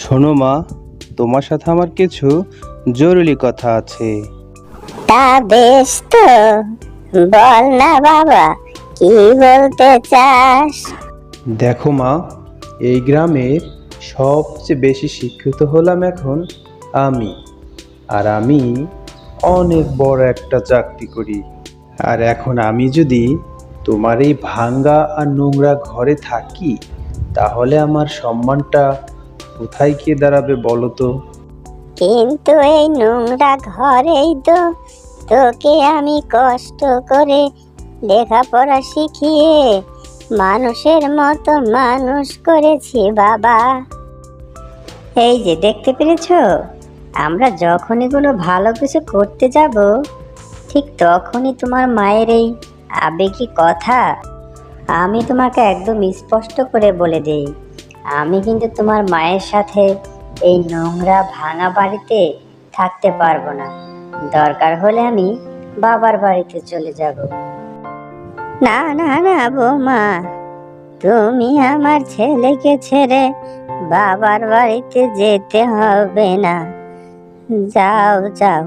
শোনো মা তোমার সাথে আমার কিছু জরুরি কথা আছে। তা বেশ তো বল না বাবা কি বলতে চাস? দেখো মা এই গ্রামের সবচেয়ে বেশি শিক্ষিত হলাম এখন আমি। আর আমি অনেক বড় একটা চাকরি করি। আর এখন আমি যদি তোমার এই ভাঙ্গা আর নোংরা ঘরে থাকি তাহলে আমার সম্মানটা কোথায় গিয়ে দাঁড়াবে বলো তো? কিন্তু এই নোংরা ঘরেই তো তোকে আমি কষ্ট করে লেখাপড়া শিখিয়ে মানুষের মতো মানুষ করেছি, বাবা। এই যে, দেখতে পেরেছ? আমরা যখনই কোনো ভালো কিছু করতে যাব, ঠিক তখনই তোমার মায়ের এই আবেগী কথা আমি তোমাকে একদম স্পষ্ট করে বলে দেই। আমি কিন্তু তোমার মায়ের সাথে এই নোংরা ভাঙা বাড়িতে থাকতে পারব না। দরকার হলে আমি বাবার বাড়িতে চলে যাব। না না না বৌমা তুমি আমার ছেলেকে ছেড়ে বাবার বাড়িতে যেতে হবে না। যাও যাও।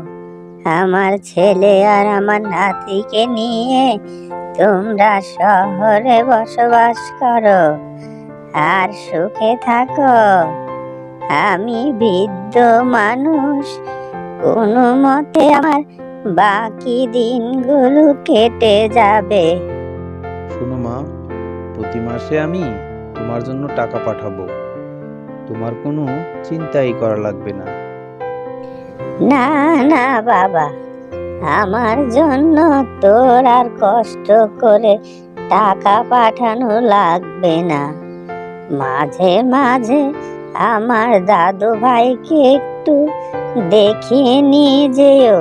আমার ছেলে আর আমার নাতিকে নিয়ে তোমরা শহরে বসবাস করো। আর সুখে থাকো। আমি বৃদ্ধ মানুষ কোনো মতে আমার বাকি দিনগুলো কেটে যাবে। শোনো মা প্রতি মাসে আমি তোমার জন্য টাকা পাঠাবো। তোমার কোনো চিন্তাই করা লাগবে না। না না বাবা আমার জন্য তোর আর কষ্ট করে টাকা পাঠানো লাগবে না। মাঝে মাঝে আমার দাদু ভাইকে একটু দেখিয়ে নিয়ে যেও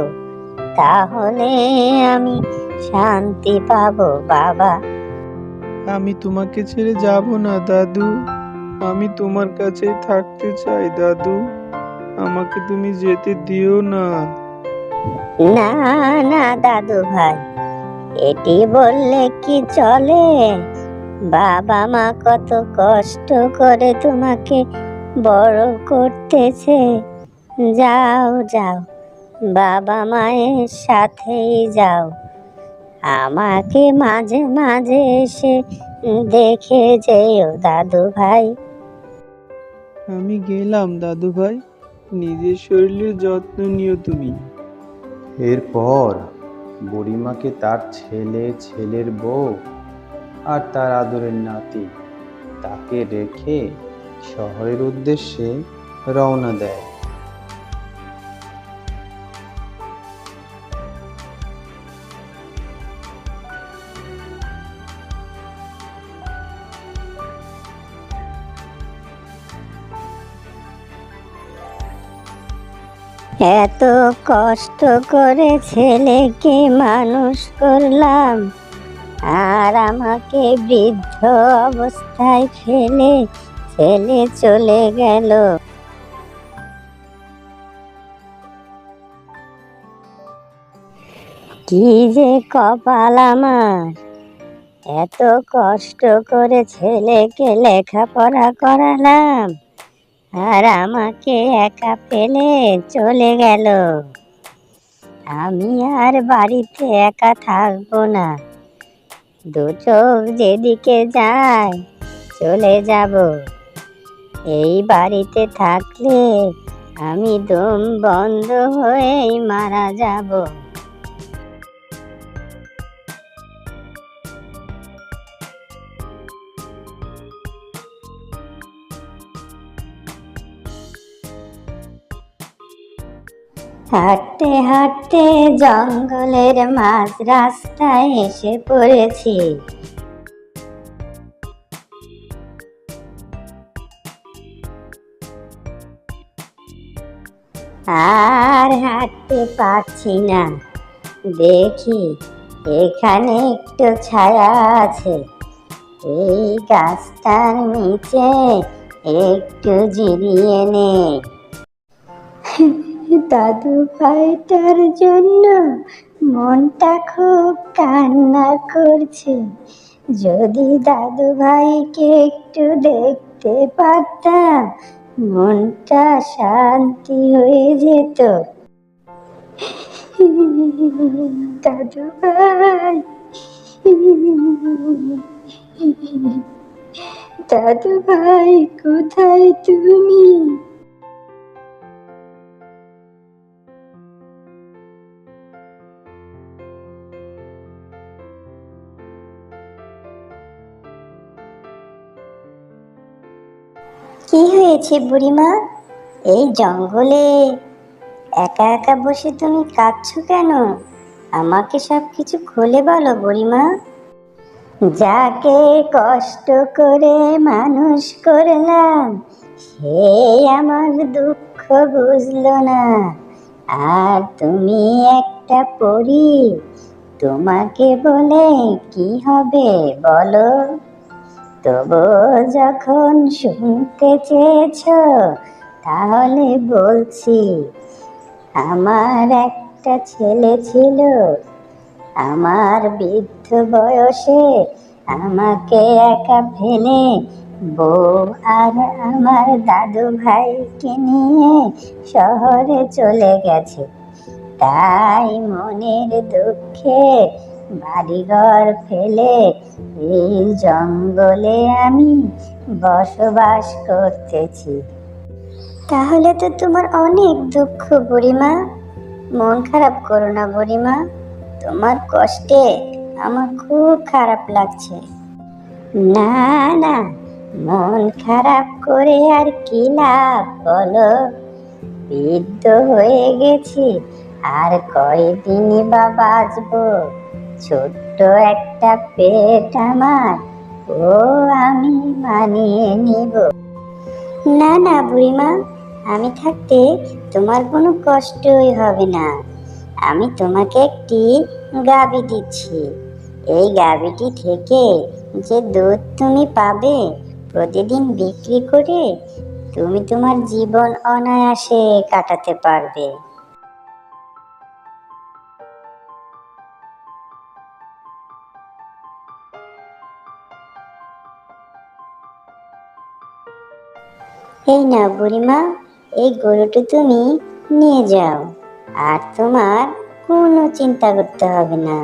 তাহলে আমি শান্তি পাবো বাবা। আমি তোমাকে ছেড়ে যাব না দাদু। আমি তোমার কাছেই থাকতে চাই দাদু। আমাকে তুমি যেতে দিও না। না না দাদু ভাই। এটি বললে কি চলে? বাবা মা কত কষ্ট করে তোমাকে বড় করতেছে। যাও যাও বাবা মায়ের সাথেই যাও। আমাকে মাঝে মাঝে এসে দেখে যেও দাদু ভাই। আমি গেলাম দাদু ভাই নিজের শরীরের যত্ন নিও তুমি। এরপর বুড়িমাকে তার ছেলে ছেলের বউ আর তার আদরের নাতি। তাকে রেখে শহরের উদ্দেশ্যে রওনা দেয়। এত কষ্ট করে ছেলেকে মানুষ করলাম। আর আমাকে বৃদ্ধ অবস্থায় ফেলে ছেলে চলে গেল। কি যে কপাল আমার, এত কষ্ট করে ছেলেকে লেখাপড়া করালাম, আর আমাকে একা ফেলে চলে গেল। আমি আর বাড়িতে একা থাকব না। দু চোখ যেদিকে যায়, চলে যাব। এই বাড়িতে থাকলে আমি দম বন্ধ হয়েই মারা যাব। হাঁটতে হাঁটতে জঙ্গলের মাঝ রাস্তায় এসে পড়েছি। আর হাঁটতে পারছি না। দেখি, এখানে একটু ছায়া আছে। এই গাছটার নিচে একটু জিরিয়ে নে দাদু ভাইটার জন্য মনটা খুব কান্না করছে। যদি দাদু ভাইকে একটু দেখতে পারতাম, মনটা শান্তি হয়ে যেত। দাদু ভাই। দাদু ভাই, কোথায় তুমি? হয়েছে বুড়িমা? এই জঙ্গলে একা একা বসে তুমি কাঁদছো কেন? আমাকে সব কিছু খুলে বলো বুড়িমা। যাকে কষ্ট করে মানুষ করলাম, সে আমার দুঃখ বুঝলো না। আর তুমি একটা পড়ি তোমাকে বলে কি হবে বলো? তবু যখন শুনতে চেয়েছ, তাহলে বলছি, আমার একটা ছেলে ছিল। আমার বৃদ্ধ বয়সে আমাকে একা ফেলে বউ আর আমার দাদু ভাইকে নিয়ে শহরে চলে গেছে। তাই মনের দুঃখে বাড়িঘর ফেলে, এই জঙ্গলে আমি বসবাস করতেছি। তাহলে তো তোমার অনেক দুঃখ বুড়িমা। মন খারাপ করো না বুড়িমা, তোমার কষ্টে আমার খুব খারাপ লাগছে। না না, মন খারাপ করে আর কি লাভ বলো? বৃদ্ধ হয়ে গেছি, আর কয়দিনই বা বাঁচবো? ছোট্ট একটা পেট আমার, ও আমি মানিয়ে নিব। না না, বুড়িমা, আমি থাকতে তোমার কোনো কষ্টই হবে না। আমি তোমাকে একটি গাবি দিচ্ছি। এই গাবিটি থেকে যে দুধ তুমি পাবে, প্রতিদিন বিক্রি করে তুমি তোমার জীবন অনায়াসে কাটাতে পারবে। এই না বুড়িমা, এই গরুটি তুমি নিয়ে যাও, আর তোমার কোনো চিন্তা করতে হবে না।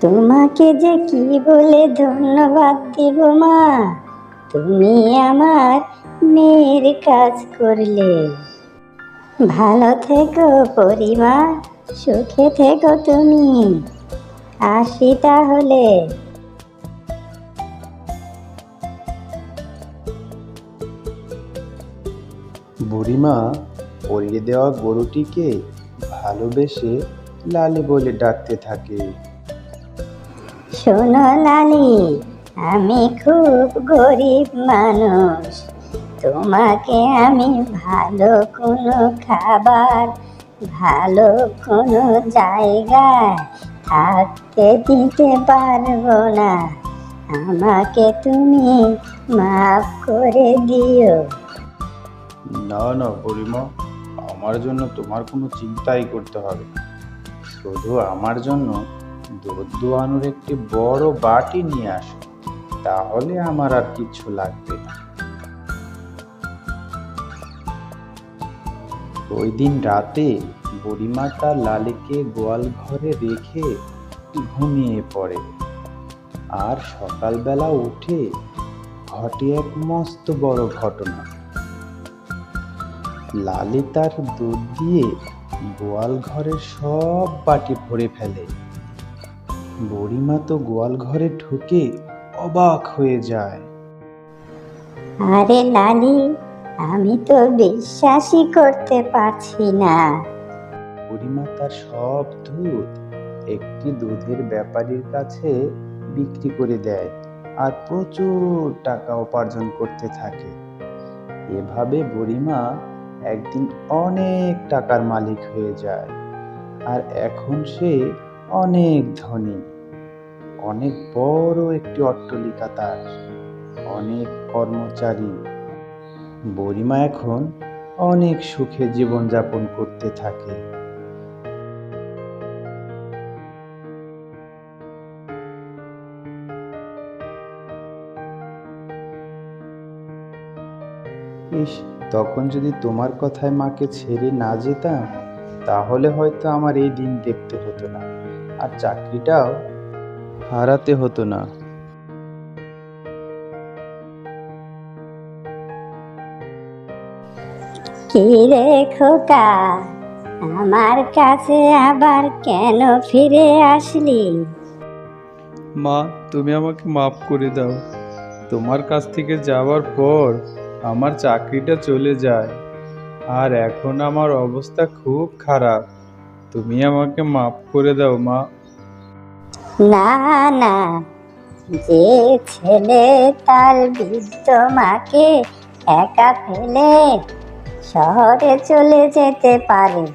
তোমাকে যে কি বলে ধন্যবাদ দিব মা, তুমি আমার মেয়ের কাজ করলে। ভালো থেকো পরিবার, সুখে থেকো তুমি। আসি তাহলে। বুড়িমা, পরিয়ে দেওয়া গরুটিকে ভালোবেসে লালি বলে ডাকতে থাকে। শোনো লালি, আমি খুব গরিব মানুষ। তোমাকে আমি ভালো কোনো খাবার, ভালো কোনো জায়গায় থাকতে দিতে পারব না। আমাকে তুমি মাফ করে দিও। না না, বুড়িমা, আমার জন্য তোমার কোনো চিন্তাই করতে হবে শুধু আমার জন্য দুধ দোয়ানোর একটি বড় বাটি নিয়ে আসো, তাহলে আমার আর কিছু লাগবে না। ওই দিন রাতে বুড়িমা তার লালিকে গোয়াল ঘরে রেখে ঘুমিয়ে পড়ে আর সকালবেলা উঠে ঘটে এক মস্ত বড় ঘটনা। লালি তার দুধ দিয়ে গোয়াল ঘরের সব বাটি ভরে ফেলে। বুড়িমা তো গোয়াল ঘরে ঢুকে অবাক হয়ে যায়। আরে লালি আমি তো বিশ্বাসই করতে পারছি না। বুড়িমা তার সব দুধ একটি দুধের ব্যাপারীর কাছে বিক্রি করে দেয় আর প্রচুর টাকা উপার্জন করতে থাকে। এভাবে বুড়িমা একদিন অনেক টাকার মালিক হয়ে যায়, আর এখন সে অনেক ধনী। অনেক বড় একটি অট্টালিকা তার, অনেক কর্মচারী। বরিমা এখন অনেক সুখে জীবনযাপন করতে থাকে। ইস তখন যদি তোমার কথায় মাকে ছেড়ে না যেতাম তাহলে হয়তো আমার এই দিন দেখতে হতো না। আর চাকরিটাও হারাতে হতো না। কি রে খোকা আমার কাছে আবার কেন ফিরে আসলি? মা তুমি আমাকে মাফ করে দাও। তোমার কাছ থেকে যাওয়ার পর আমার চাকরিটা চলে যায়। আর এখন আমার অবস্থা খুব খারাপ। তুমি আমাকে মাফ করে দাও, মা। না না। যে ছেলে তার বৃদ্ধ মাকে একা ফেলে শহরে চলে যেতে পারে,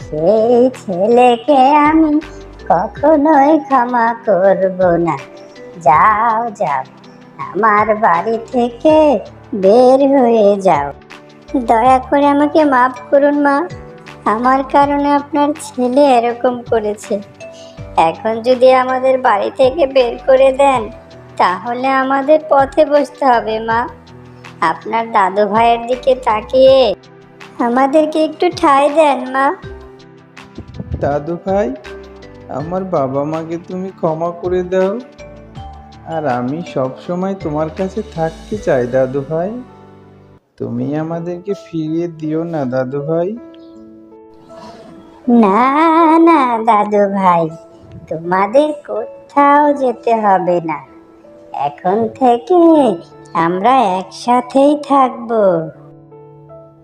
সেই ছেলেকে আমি কখনোই ক্ষমা করব না। যাও যাও। আমার বাড়ি থেকে বের হয়ে যাও। দয়া করে আমাকে মাফ করুন মা। আমার কারণে আপনার ছেলে এরকম করেছে। এখন যদি আমাদের বাড়ি থেকে বের করে দেন, তাহলে আমাদের পথে বসতে হবে মা। আপনার দাদু ভাইয়ের দিকে তাকিয়ে আমাদেরকে একটু ঠাঁই দেন মা। দাদু ভাই, আমার বাবা মাকে তুমি ক্ষমা করে দাও। আর আমি সব সময় তোমার কাছে থাকতে চাই দাদু ভাই তুমি আমাদেরকে ফিরিয়ে দিও না দাদু ভাই না না দাদু ভাই তোমাদের কোথাও যেতে হবে না। এখন থেকে আমরা একসাথেই থাকব।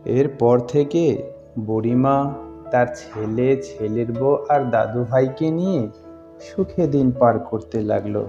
এরপর থেকে বুড়িমা তার ছেলে ছেলের বউ আর দাদু ভাইকে নিয়ে সুখে দিন পার করতে লাগল।